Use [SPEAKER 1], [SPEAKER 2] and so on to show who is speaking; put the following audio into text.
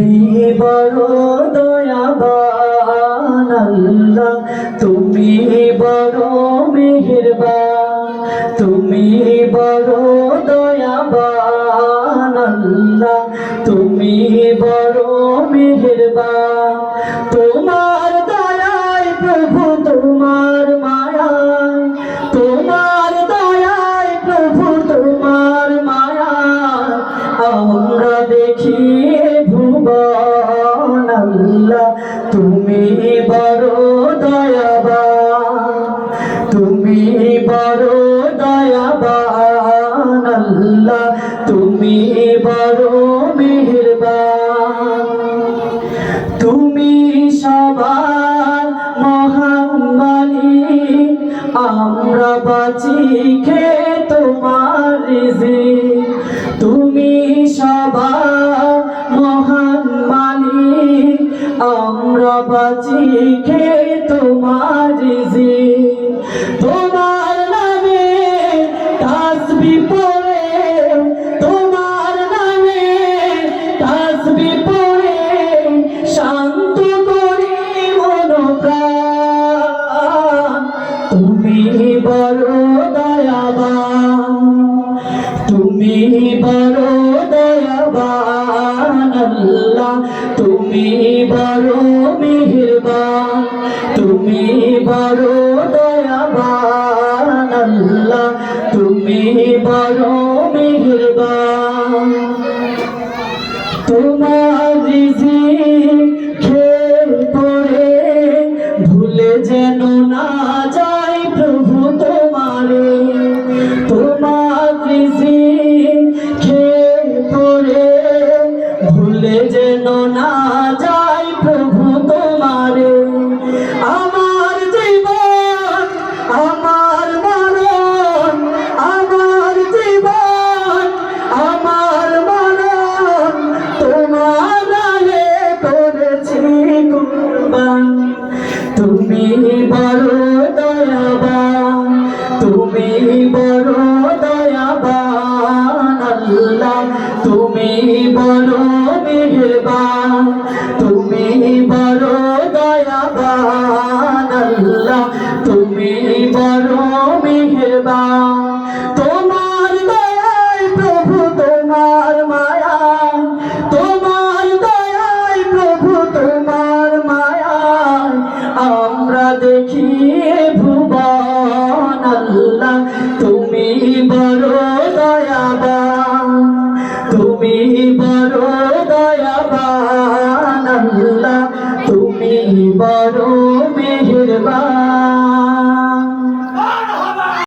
[SPEAKER 1] তুমি বড় দয়াবান আল্লাহ। তুমি বড় মেহেরবান। তুমি বড় দয়াবান আল্লাহ। তুমি বড় মেহেরবান। তোমার ভুবন আল্লাহ তুমি বড় দয়াবান, তুমি বড় দয়াবান আল্লাহ তুমি বড় মেহেরবান। তুমি সবার মহান আমরা বাঁচি খে তোমার তুমি সবার বাঁচি খে তোমার তোমার নামে তাসবি পড়ে। তোমার নামে তাসবি পড়ে। শান্ত করি মন তুমি বড় দয়াবান। তুমি বড় দয়াবান আল্লাহ। তুমি বড় মেহেরবান তুমি বড় দয়াবান আল্লাহ তুমি বড় মেহেরবান। তোমার তুমি বলো মেহেরবান। তুমি বড় দয়াবান আল্লাহ তুমি বড় মেহেরবান।